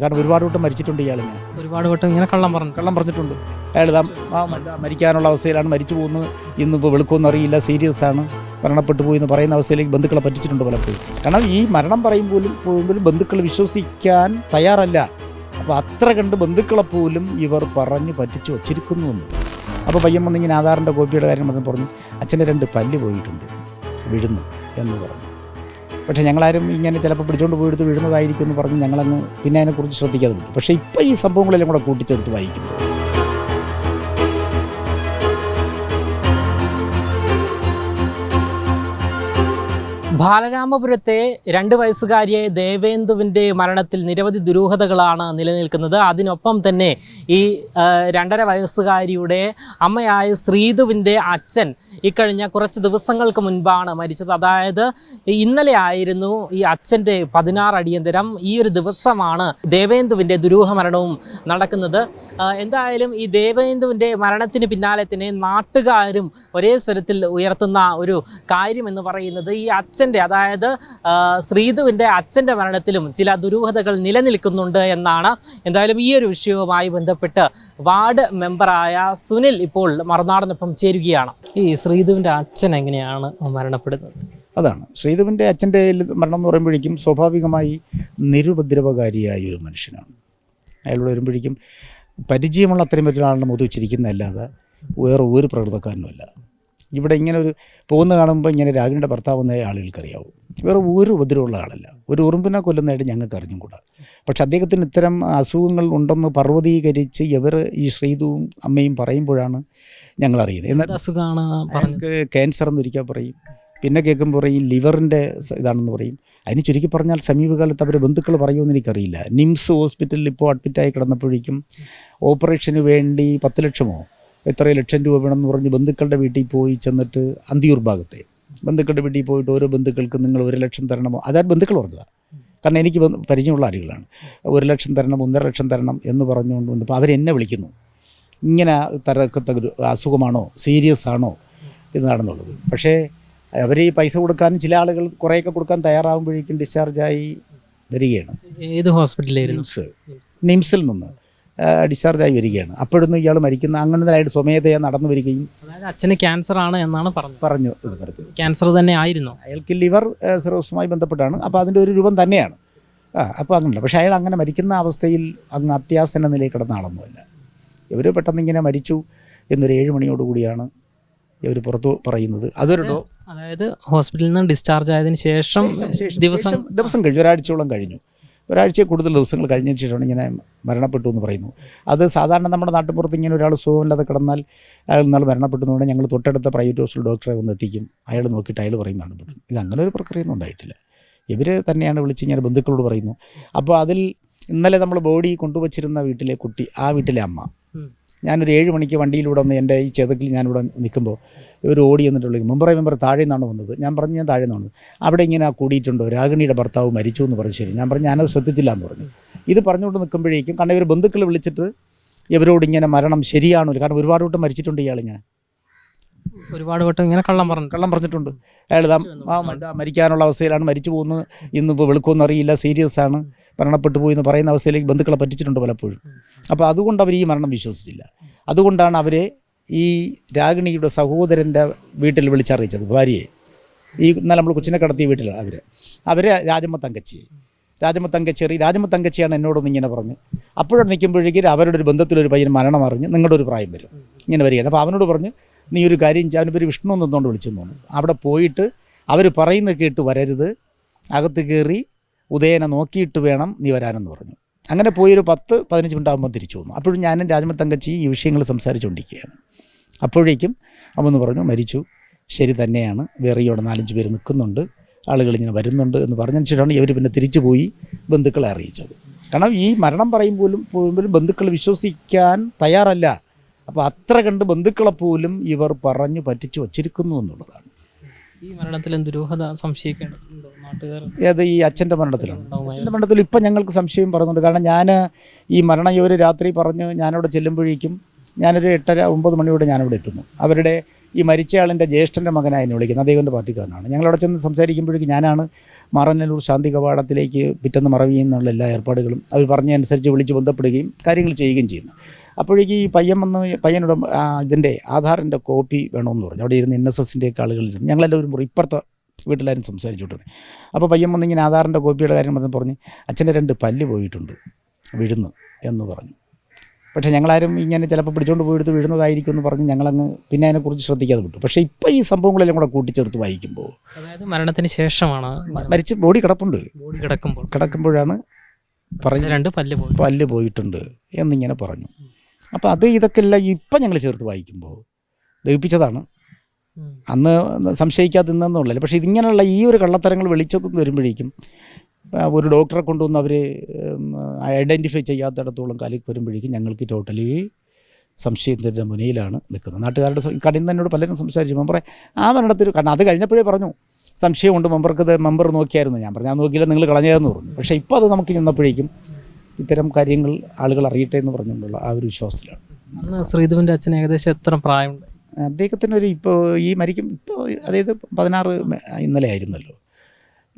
കാരണം ഒരുപാട് വട്ടം മരിച്ചിട്ടുണ്ട് ഇയാൾ ഇങ്ങനെ. ഒരുപാട് വട്ടം ഇങ്ങനെ കള്ളം പറഞ്ഞു കള്ളം പറഞ്ഞിട്ടുണ്ട്. അയാൾ മരിക്കാനുള്ള അവസ്ഥയിലാണ് മരിച്ചു പോകുന്നത്. ഇന്നിപ്പോൾ വെളുക്കുമെന്ന് അറിയില്ല സീരിയസ് ആണ് മരണപ്പെട്ടു പോയി എന്ന് പറയുന്ന അവസ്ഥയിലേക്ക് ബന്ധുക്കളെ പറ്റിച്ചിട്ടുണ്ട് പലപ്പോഴും. കാരണം ഈ മരണം പറയും പോലും പോകുമ്പോഴും ബന്ധുക്കൾ വിശ്വസിക്കാൻ തയ്യാറല്ല. അപ്പോൾ അത്ര കണ്ട് ബന്ധുക്കളെ പോലും ഇവർ പറഞ്ഞു പറ്റിച്ചു വച്ചിരിക്കുന്നു എന്ന്. അപ്പോൾ പയ്യൻ വന്നിങ്ങനെ ആധാറിന്റെ കോപ്പിയുടെ കാര്യം പറഞ്ഞു പറഞ്ഞു അച്ഛന്റെ രണ്ട് പല്ല് പോയിട്ടുണ്ട് വിഴുന്നു എന്ന് പറഞ്ഞു. പക്ഷേ ഞങ്ങളാരും ഇങ്ങനെ ചിലപ്പോൾ പിടിച്ചുകൊണ്ട് പോയെടുത്ത് വീഴുന്നതായിരിക്കും എന്ന് പറഞ്ഞ് ഞങ്ങളങ്ങ് പിന്നെ അതിനെക്കുറിച്ച് ശ്രദ്ധിക്കാതെ പക്ഷേ ഇപ്പോൾ ഈ സംഭവങ്ങളെല്ലാം കൂടെ കൂട്ടിച്ചേർത്ത് വായിക്കുമ്പോൾ ബാലരാമപുരത്തെ രണ്ട് വയസ്സുകാരിയായ ദേവേന്ദുവിന്റെ മരണത്തിൽ നിരവധി ദുരൂഹതകളാണ് നിലനിൽക്കുന്നത്. അതിനൊപ്പം തന്നെ ഈ രണ്ടര വയസ്സുകാരിയുടെ അമ്മയായ ശ്രീധുവിന്റെ അച്ഛൻ ഇക്കഴിഞ്ഞ കുറച്ച് ദിവസങ്ങൾക്ക് മുൻപാണ് മരിച്ചത്. അതായത് ഇന്നലെ ആയിരുന്നു ഈ അച്ഛന്റെ പതിനാറ് അടിയന്തരം ഈ ഒരു ദിവസമാണ് ദേവേന്ദുവിന്റെ ദുരൂഹ മരണവും നടക്കുന്നത് എന്തായാലും ഈ ദേവേന്ദുവിന്റെ മരണത്തിന് പിന്നാലെ തന്നെ നാട്ടുകാരും ഒരേ സ്വരത്തിൽ ഉയർത്തുന്ന ഒരു കാര്യമെന്ന് പറയുന്നത് ഈ അച്ഛന്റെ അതായത് ശ്രീധുവിന്റെ അച്ഛന്റെ മരണത്തിലും ചില ദുരൂഹതകൾ നിലനിൽക്കുന്നുണ്ട് എന്നാണ് എന്തായാലും ഈ ഒരു വിഷയവുമായി ബന്ധപ്പെട്ട് വാർഡ് മെമ്പറായ സുനിൽ ഇപ്പോൾ മറുനാടനൊപ്പം ചേരുകയാണ്. ഈ ശ്രീധുവിന്റെ അച്ഛൻ എങ്ങനെയാണ് മരണപ്പെടുന്നത്? അതാണ്. ശ്രീധുവിന്റെ അച്ഛന്റെ മരണം എന്ന് പറയുമ്പോഴേക്കും സ്വാഭാവികമായി നിരുപദ്രവകാരിയായ ഒരു മനുഷ്യനാണ്. അയാളോട് വരുമ്പോഴേക്കും പരിചയമുള്ള അത്രയും മറ്റൊരാളുടെ മുതിച്ചിരിക്കുന്നതല്ലാതെ വേറെ ഒരു പ്രകൃതക്കാരനുമല്ല. ഇവിടെ ഇങ്ങനെ ഒരു പോകുന്ന കാണുമ്പോൾ ഇങ്ങനെ രാഗിണിയുടെ ഭർത്താവ് എന്ന ആളുകൾക്കറിയാവും. വേറെ ഒരു ഉപദ്രവമുള്ള ആളല്ല. ഒരു ഉറുമ്പിനെ കൊല്ലുന്നതായിട്ട് ഞങ്ങൾക്ക് അറിഞ്ഞുകൂടാ. പക്ഷെ അദ്ദേഹത്തിന് ഇത്തരം അസുഖങ്ങൾ ഉണ്ടെന്ന് പർവതീകരിച്ച് ഇവർ ഈ ശ്രീതുവും അമ്മയും പറയുമ്പോഴാണ് ഞങ്ങൾ അറിയുന്നത്. എന്നാൽ അസുഖമാണ് ഞങ്ങൾക്ക് ക്യാൻസർ എന്നൊരിക്കൽ പറയും. പിന്നെ കേൾക്കുമ്പോൾ പറയും ലിവറിന്റെ ഇതാണെന്ന് പറയും. അതിന് ചുരുക്കി പറഞ്ഞാൽ സമീപകാലത്ത് അവർ ബന്ധുക്കൾ പറയുമെന്ന് എനിക്കറിയില്ല. നിംസ് ഹോസ്പിറ്റലിൽ ഇപ്പോൾ അഡ്മിറ്റായി കിടന്നപ്പോഴേക്കും ഓപ്പറേഷന് വേണ്ടി പത്ത് ലക്ഷമോ? എത്ര ലക്ഷം രൂപ വേണമെന്ന് പറഞ്ഞ് ബന്ധുക്കളുടെ വീട്ടിൽ പോയി ചെന്നിട്ട് അന്തിയൂർ ഭാഗത്തെ. ബന്ധുക്കളുടെ വീട്ടിൽ പോയിട്ട് ഓരോ ബന്ധുക്കൾക്ക് നിങ്ങൾ ഒരു ലക്ഷം തരണമോ അതായത് ബന്ധുക്കൾ പറഞ്ഞതാണ് കാരണം എനിക്ക് പരിചയമുള്ള ആളുകളാണ്. ഒരു ലക്ഷം തരണം ഒന്നര ലക്ഷം തരണം എന്ന് പറഞ്ഞുകൊണ്ട് അപ്പോൾ അവരെന്നെ വിളിക്കുന്നു. ഇങ്ങനെ തരക്കത്ത അസുഖമാണോ സീരിയസ് ആണോ എന്നാണെന്നുള്ളത് പക്ഷേ അവർ ഈ പൈസ കൊടുക്കാൻ ചില ആളുകൾ കുറേയൊക്കെ കൊടുക്കാൻ തയ്യാറാകുമ്പോഴേക്കും ഡിസ്ചാർജായി വരികയാണ്. ഏത് ഹോസ്പിറ്റലിൽ നിംസ്. നിംസിൽ നിന്ന്. ഡിസ്ചാർജായി വരികയാണ്. അപ്പോഴൊന്നും ഇയാൾ മരിക്കുന്ന അങ്ങനെതായിട്ട് സ്വമേധയാ നടന്നു വരികയും അതായത് അച്ഛന് ക്യാൻസർ ആണ് എന്നാണ് പറഞ്ഞു പറഞ്ഞു ഇത് പറഞ്ഞത് ക്യാൻസർ തന്നെ ആയിരുന്നു. അയാൾക്ക് ലിവർ സിറോസുമായി ബന്ധപ്പെട്ടാണ്. അപ്പോൾ അതിന്റെ ഒരു രൂപം തന്നെയാണ്. ആ അപ്പോൾ അങ്ങനെയല്ല പക്ഷേ അയാൾ അങ്ങനെ മരിക്കുന്ന അവസ്ഥയിൽ അങ്ങ് അത്യാസന്ന നിലയിൽ കിടന്ന ആളൊന്നുമല്ല. ഇവർ പെട്ടെന്ന് ഇങ്ങനെ മരിച്ചു എന്നൊരു ഏഴ് മണിയോട് കൂടിയാണ് ഇവർ പുറത്തു പറയുന്നത്. അതൊരു അതായത് ഹോസ്പിറ്റലിൽ നിന്ന് ഡിസ്ചാർജ് ആയതിനു ശേഷം- ദിവസം ദിവസം കഴിഞ്ഞു. ഒരാഴ്ചയോളം കഴിഞ്ഞു. ഒരാഴ്ച കൂടുതൽ ദിവസങ്ങൾ കഴിഞ്ഞതിന് ശേഷമാണ് ഇങ്ങനെ മരണപ്പെട്ടു എന്ന് പറയുന്നു. അത് സാധാരണ നമ്മുടെ നാട്ടുപുറത്ത് ഇങ്ങനെ ഒരാൾ സുഖമില്ലാതെ കിടന്നാൽ അയാൾ നാൾ മരണപ്പെട്ടു ഞങ്ങൾ തൊട്ടടുത്ത പ്രൈവറ്റ് ഹോസ്പിറ്റൽ ഡോക്ടറെ ഒന്ന് എത്തിക്കും. അയാൾ നോക്കിയിട്ട് അയാൾ പറയും മരണപ്പെട്ടു. ഇത് അങ്ങനെ ഒരു പ്രക്രിയയൊന്നും ഉണ്ടായിട്ടില്ല. ഇവർ തന്നെയാണ് വിളിച്ച് ഇങ്ങനെ ബന്ധുക്കളോട് പറയുന്നു. അപ്പോൾ അതിൽ ഇന്നലെ നമ്മൾ ബോഡി കൊണ്ടുവച്ചിരുന്ന വീട്ടിലെ കുട്ടി ആ വീട്ടിലെ അമ്മ. ഞാനൊരു ഏഴ് മണിക്ക് വണ്ടിയിലൂടെ വന്ന് എന്റെ ഈ ചെതക്കിൽ ഞാനിവിടെ നിൽക്കുമ്പോൾ ഇവർ ഓടി എന്നിട്ട് വിളിക്കും മെമ്പർ താഴെ നിന്നാണ് വന്നത്. ഞാൻ പറഞ്ഞു ഞാൻ താഴെ നിന്നാണ്. അവിടെ ഇങ്ങനെ കൂടിയിട്ടുണ്ടോ? രാഗിണിയുടെ ഭർത്താവ് മരിച്ചു എന്ന് പറഞ്ഞു ശരി. ഞാൻ പറഞ്ഞു ഞാനത് ശ്രദ്ധിച്ചില്ല എന്ന് പറഞ്ഞു. ഇത് പറഞ്ഞുകൊണ്ട് നിൽക്കുമ്പോഴേക്കും കാരണം ഇവർ ബന്ധുക്കൾ വിളിച്ചിട്ട് ഇവരോട് ഇങ്ങനെ മരണം ശരിയാണോ? കാരണം ഒരുപാട് വട്ടം മരിച്ചിട്ടുണ്ട് ഇയാൾ ഇങ്ങനെ. ഒരുപാട് വട്ടം ഇങ്ങനെ കള്ളം പറഞ്ഞു കള്ളം പറഞ്ഞിട്ടുണ്ട്. അയാൾ മരിക്കാനുള്ള അവസ്ഥയിലാണ്. മരിച്ചു പോകുന്നത് ഇന്നിപ്പോൾ വെളുക്കുമെന്ന് അറിയില്ല. സീരിയസ് ആണ്. മരണപ്പെട്ടു പോയി എന്ന് പറയുന്ന അവസ്ഥയിലേക്ക് ബന്ധുക്കളെ പറ്റിച്ചിട്ടുണ്ട് പലപ്പോഴും. അപ്പോൾ അതുകൊണ്ട് അവർ ഈ മരണം വിശ്വസിച്ചില്ല. അതുകൊണ്ടാണ് അവരെ ഈ രാഗിണിയുടെ സഹോദരന്റെ വീട്ടിൽ വിളിച്ചറിയിച്ചത് ഭാര്യയെ. ഈ ഇന്നലെ നമ്മൾ കൊച്ചിനെ കടത്തിയ വീട്ടിലാണ് അവർ അവരെ രാജമ്മ തങ്കച്ചിയെ. രാജമ്മ രാജമത്തങ്കച്ചിയാണ് എന്നോടൊന്ന് ഇങ്ങനെ പറഞ്ഞു. അപ്പോഴും നിൽക്കുമ്പോഴേക്കും അവരുടെ ഒരു ബന്ധത്തിലൊരു പയ്യൻ മരണം അറിഞ്ഞ് നിങ്ങളുടെ ഒരു പ്രായം വരും. ഇങ്ങനെ വരികയാണ്. അപ്പോൾ അവനോട് പറഞ്ഞ് നീ ഒരു കാര്യം ചെയ്യാൻ പേര് വിഷ്ണു എന്നുകൊണ്ട് വിളിച്ചെന്ന് തോന്നുന്നു. അവിടെ പോയിട്ട് അവർ പറയുന്നത് കേട്ട് വരരുത്. അകത്ത് കയറി ഉദയനെ നോക്കിയിട്ട് വേണം നീ വരാനെന്ന് പറഞ്ഞു. അങ്ങനെ പോയി ഒരു പത്ത് പതിനഞ്ച് മിനിറ്റ് ആകുമ്പോൾ തിരിച്ചു വന്നു. അപ്പോഴും ഞാനും രാജമത്തങ്കച്ചി ഈ വിഷയങ്ങൾ സംസാരിച്ചുകൊണ്ടിരിക്കുകയാണ്. അപ്പോഴേക്കും അവന്ന് പറഞ്ഞു മരിച്ചു. ശരി തന്നെയാണ്. വേറെ ഇവിടെ നാലഞ്ച് പേര് നിൽക്കുന്നുണ്ട്. ആളുകൾ ഇങ്ങനെ വരുന്നുണ്ട് എന്ന് പറഞ്ഞതിന് ശേഷമാണ് ഇവർ പിന്നെ തിരിച്ചു പോയി ബന്ധുക്കളെ അറിയിച്ചത്. കാരണം ഈ മരണം പറയും പോലും പോലും ബന്ധുക്കൾ വിശ്വസിക്കാൻ തയ്യാറല്ല. അപ്പോൾ അത്ര കണ്ട് ബന്ധുക്കളെ പോലും ഇവർ പറഞ്ഞു പറ്റിച്ചു വച്ചിരിക്കുന്നു എന്നുള്ളതാണ്. ഈ മരണത്തിൽ ദുരൂഹത സംശയിക്കേണ്ടതുണ്ടോ നാട്ടുകാർ ഏത് ഈ അച്ഛന്റെ മരണത്തിലാണ്. അച്ഛന്റെ മരണത്തിൽ ഇപ്പം ഞങ്ങൾക്ക് സംശയം പറയുന്നുണ്ട്. കാരണം ഞാൻ ഈ മരണം ഇവർ രാത്രി പറഞ്ഞ് ഞാനവിടെ ചെല്ലുമ്പോഴേക്കും ഞാനൊരു എട്ടര ഒമ്പത് മണിയോടെ ഞാനവിടെ എത്തുന്നു. അവരുടെ ഈ മരിച്ചയാളിന്റെ ജ്യേഷ്ഠന്റെ മകനായി എന്നെ വിളിക്കുന്നത്. അദ്ദേഹത്തിന്റെ പാർട്ടിക്കാരനാണ്. ഞങ്ങളവിടെ ചെന്ന് സംസാരിക്കുമ്പോഴേക്കും ഞാനാണ് മറന്നല്ലൂർ ശാന്തി കവാടത്തിലേക്ക് പിറ്റന്ന് മറവി എന്നുള്ള എല്ലാ ഏർപ്പാടുകളും അവർ പറഞ്ഞതനുസരിച്ച് വിളിച്ച് ബന്ധപ്പെടുകയും കാര്യങ്ങൾ ചെയ്യുകയും ചെയ്യുന്നു. അപ്പോഴേക്ക് ഈ പയ്യൻ വന്ന് പയ്യനോട് ഇതിന്റെ ആധാറിന്റെ കോപ്പി വേണമെന്ന് പറഞ്ഞു. അവിടെ ഇരുന്ന് എൻ എസ് എസിന്റെ ആളുകളിരുന്നു ഞങ്ങളെല്ലാവരും ഇപ്പുറത്തെ വീട്ടിലാരും സംസാരിച്ചുകൊണ്ടിരുന്നത്. അപ്പോൾ പയ്യൻ വന്ന് ഇങ്ങനെ ആധാറിന്റെ കോപ്പിയുടെ കാര്യം പറഞ്ഞ് പറഞ്ഞ് അച്ഛന്റെ രണ്ട് പല്ല് പോയിട്ടുണ്ട് വിഴുന്ന് എന്ന് പറഞ്ഞു. പക്ഷേ ഞങ്ങളാരും ഇങ്ങനെ ചിലപ്പോൾ പിടിച്ചുകൊണ്ട് പോയെടുത്ത് വീഴുന്നതായിരിക്കും എന്ന് പറഞ്ഞ് ഞങ്ങളങ്ങ് പിന്നെ അതിനെക്കുറിച്ച് ശ്രദ്ധിക്കാതെ വിട്ടു. പക്ഷേ ഇപ്പോൾ ഈ സംഭവങ്ങളെല്ലാം കൂടെ കൂട്ടിച്ചേർത്ത് വായിക്കുമ്പോൾ അതായത് മരണത്തിന് ശേഷമാണ് മരിച്ച് ബോഡി കിടപ്പുണ്ട്. ബോഡി കിടക്കുമ്പോൾ. കിടക്കുമ്പോഴാണ് പറഞ്ഞു രണ്ട് പല്ല് പോയി. പല്ല് പോയിട്ടുണ്ട് എന്നിങ്ങനെ പറഞ്ഞു. അപ്പോൾ അത് ഇതൊക്കെ എല്ലാം ഇപ്പം ഞങ്ങൾ ചേർത്ത് വായിക്കുമ്പോൾ ദഹിപ്പിച്ചതാണ്. അന്ന് സംശയിക്കാതെ നിന്നെന്നുള്ളൂ പക്ഷേ ഇതിങ്ങനെയുള്ള ഈ ഒരു കള്ളത്തരങ്ങൾ വെളിച്ചത്തുനിന്ന് വരുമ്പോഴേക്കും ഒരു ഡോക്ടറെ കൊണ്ടുവന്ന് അവർ ഐഡന്റിഫൈ ചെയ്യാത്തിടത്തോളം കാലിക്ക് വരുമ്പോഴേക്കും ഞങ്ങൾക്ക് ടോട്ടലി സംശയത്തിന്റെ മുനയിലാണ് നിൽക്കുന്നത്. നാട്ടുകാരുടെ കടയിൽ എന്നോട് പലരും സംസാരിച്ചു. മെമ്പറെ ആ മരണത്തിൽ കാരണം അത് കഴിഞ്ഞപ്പോഴേ പറഞ്ഞു സംശയമുണ്ട് മെമ്പർക്ക് മെമ്പർ നോക്കിയായിരുന്നു. ഞാൻ പറഞ്ഞു ഞാൻ നോക്കിയില്ല നിങ്ങൾ കളഞ്ഞതെന്ന് പറഞ്ഞു. പക്ഷേ ഇപ്പോൾ അത് നമുക്ക് ചെന്നപ്പോഴേക്കും ഇത്തരം കാര്യങ്ങൾ ആളുകൾ അറിയട്ടെ എന്ന് പറഞ്ഞുകൊണ്ടുള്ള ആ ഒരു വിശ്വാസത്തിലാണ്. അന്ന് ശ്രീധുവിന്റെ അച്ഛൻ ഏകദേശം എത്ര പ്രായമുണ്ട്? അദ്ദേഹത്തിന് ഒരു ഇപ്പോൾ ഈ മരിക്കും ഇപ്പോൾ അതായത് പതിനാറ് ഇന്നലെ ആയിരുന്നല്ലോ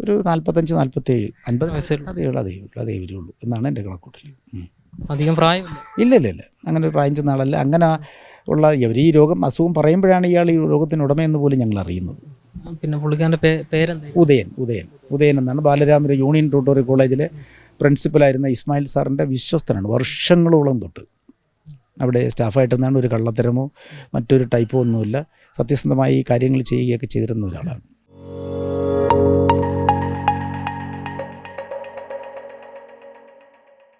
ഒരു നാൽപ്പത്തഞ്ച് നാൽപ്പത്തേഴ് അൻപത് വയസ്സുള്ള ഉള്ളൂ. അതേ ഉള്ളൂ അതേ ഉള്ളൂ അതേ വരുള്ളൂ എന്നാണ് എന്റെ കണക്കൂട്ടൽ. അധികം പ്രായം ഇല്ല ഇല്ല ഇല്ല അങ്ങനെ ഒരു പ്രായം ചെന്ന ആളല്ല. അങ്ങനെ ഉള്ള ഇവർ ഈ രോഗം അസുഖം പറയുമ്പോഴാണ് ഇയാൾ ഈ രോഗത്തിന് ഉടമയെന്ന് പോലും ഞങ്ങൾ അറിയുന്നത്. പിന്നെ പുള്ളിക്കാരന്റെ പേരെന്താ? ഉദയൻ ഉദയൻ. ഉദയൻ എന്നാണ് ബാലരാമര യൂണിയൻ ട്യൂട്ടോറിയൽ കോളേജിലെ പ്രിൻസിപ്പലായിരുന്ന ഇസ്മായിൽ സാറിന്റെ വിശ്വസ്തനാണ്. വർഷങ്ങളോളം തൊട്ട്. അവിടെ സ്റ്റാഫായിട്ട് നിന്നാണ് ഒരു കള്ളത്തരമോ മറ്റൊരു ടൈപ്പോ ഒന്നുമില്ല. സത്യസന്ധമായി ഈ കാര്യങ്ങൾ ചെയ്യുകയൊക്കെ ചെയ്തിരുന്ന ഒരാളാണ്.